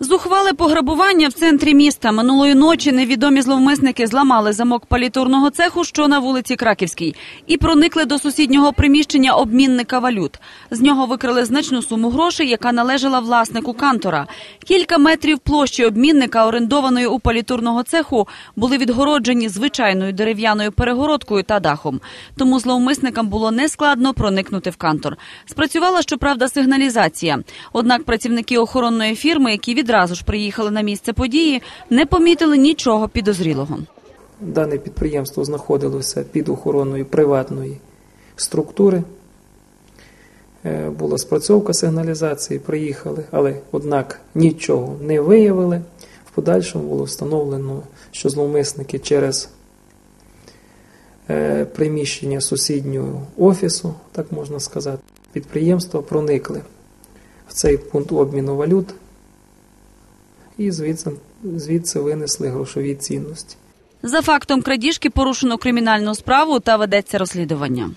Зухвале пограбування в центрі міста минулої ночі невідомі зловмисники зламали замок палітурного цеху, що на вулиці Краківській, і проникли до сусіднього приміщення обмінника валют. З нього викрили значну суму грошей, яка належала власнику кантора. Кілька метрів площі обмінника, орендованої у палітурного цеху, були відгороджені звичайною дерев'яною перегородкою та дахом. Тому зловмисникам було нескладно проникнути в кантор. Спрацювала, щоправда, сигналізація. Однак працівники охоронної фірми, які відразу ж приїхали на місце події, не помітили нічого підозрілого. Дане підприємство знаходилося під охороною приватної структури. Е, Була спрацьовка сигналізації, приїхали, але однак нічого не виявили. В подальшому було встановлено, що зловмисники через е, приміщення сусіднього офісу, так можна сказати, підприємства проникли в цей пункт обміну валют і звідси, звідси винесли грошові цінності. За фактом крадіжки порушено кримінальну справу та ведеться розслідування.